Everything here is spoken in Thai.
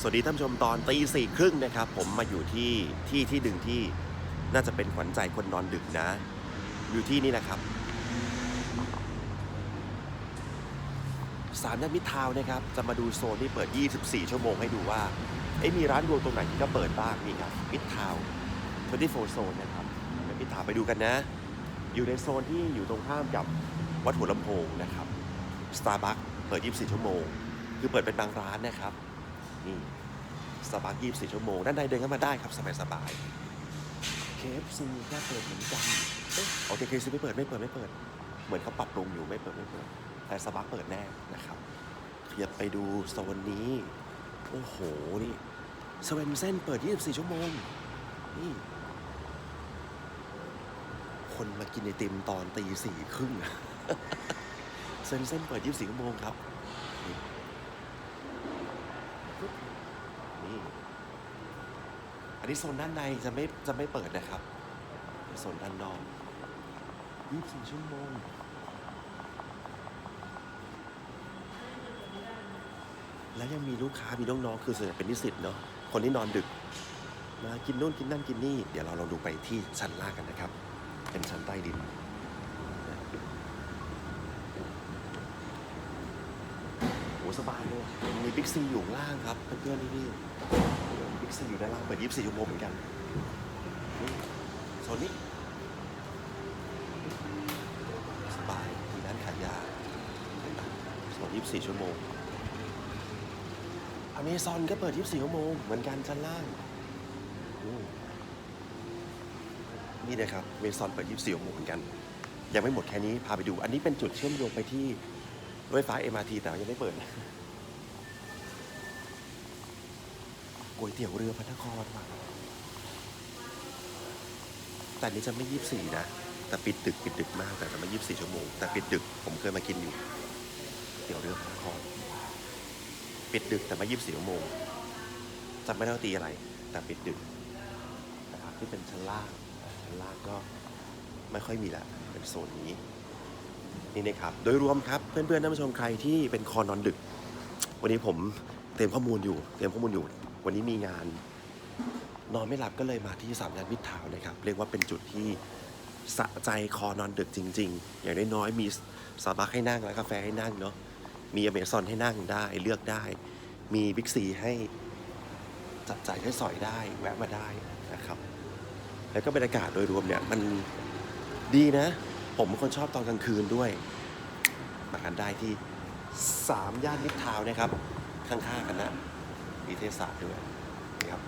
สวัสดีท่านผู้ชมตอนตีสี่ครึ่งนะครับ ผมมาอยู่ที่ที่ที่หนึ่งที่น่าจะเป็นขวัญใจคนนอนดึกนะ อยู่ที่นี่นะครับสามย่านมิทาวนะครับ จะมาดูโซนที่เปิด 24 ชั่วโมงให้ดูว่าเอ๊ะมีร้านรวงตรงไหนที่ก็เปิดบ้างนี่ครับมิทาวน์24โซนนะครับไปมิทาวไปดูกันนะ อยู่ในโซนที่อยู่ตรงข้ามกับวัดหัวลำโพงนะครับ Starbucks เปิด 24 ชั่วโมง คือเปิดเป็นบางร้านนะครับ นี่สปาร์กยี่สิบชั่วโมง ด้านในเดินเข้ามาได้ครับ สบายสบายเคฟซีก็เปิดเหมือนกันเอ๊ะโอเคเคฟซีไม่เปิดไม่เปิดไม่เปิด เหมือนเขาปรับปรุงอยู่ไม่เปิดไม่เปิด แต่สปาร์กเปิดแน่นะครับขยับไปดูโซนนี้ โอ้โห นี่สเวนเซนเปิด 24 ชั่วโมง นี่ คนมากินไอติมตอนตีสี่ครึ่งเซนเซนเปิด 24 ชั่วโมงครับ นี่ อั นนี้โซนด้านในจะไม่จะไม่เปิดนะครับโซนด้านนอก24ชั่วโมงแล้วยังมีลูกค้ามีน้องๆคือส่วนใหญ่เป็นนิสิตเนาะคนที่นอนดึกมากินนู่นกินนั่นกินนี่ เดี๋ยวเราลองดูไปที่ชั้นล่างกันนะครับ เป็นชั้นใต้ดิน โอ้สบายเลยมีบิ๊กซีอยู่ข้างล่างครับเพื่อนๆนี่ นี่บิ๊กซีอยู่ด้านล่างเปิด24ชั่วโมงเหมือนกันนี่โซนนี้สบายมีร้านขายยาโซน24 ชั่วโมงอเมซอนก็เปิด 24 ชั่วโมง เหมือนกันชั้นล่างอืมนี่เลยครับเมซอนเปิด 24 ชั่วโมงเหมือนกัน ยังไม่หมดแค่นี้ พาไปดู อันนี้เป็นจุดเชื่อมโยงไปที่รถไฟฟ้า MRT แต่ว่ายังไม่เปิดนะ ก๋วยเตี๋ยวเรือพระนครว่ะแต่นี้จะไม่ยี่สี่นะ แต่ปิดดึกปิดดึกมาก แต่จะไม่ยี่สี่ชั่วโมง แต่ปิดดึกผมเคยมากินอยู่วเตี๋ยวเรือพระนคร ปิดดึกแต่ไม่ยี่สี่ชั่วโมงจำไม่ได้ว่าตีอะไร แต่ปิดดึกนะครับที่เป็นชั้นล่าง ชั้นล่างก็ไม่ค่อยมีละ เป็นโซนนี้ นี่นะครับ โดยรวมครับเพื่อนๆท่านผู้ชมใครที่เป็นคอนอนดึก วันนี้ผมเตรียมข้อมูลอยู่ เตรียมข้อมูลอยู่ วันนี้มีงานนอนไม่หลับก็เลยมาที่สามย่านมิตรทาวนะครับ เรียกว่าเป็นจุดที่สะใจคอนอนดึกจริง ๆ อย่างน้อยๆมีสตาร์บัคให้นั่งและกาแฟให้นั่งเนาะมีอเมซอนให้นั่งได้เลือกได้ มีบิ๊กซีให้จับจ่ายใช้สอยได้แวะมาได้นะครับ แล้วก็บรรยากาศโดยรวมเนี่ยมันดีนะ ผมเป็นคนชอบตอนกลางคืนด้วย มากันได้ที่สามย่านมิตรทาวน์นะครับ ข้างๆกันนะ นิเทศศาสตร์ด้วยนะครับ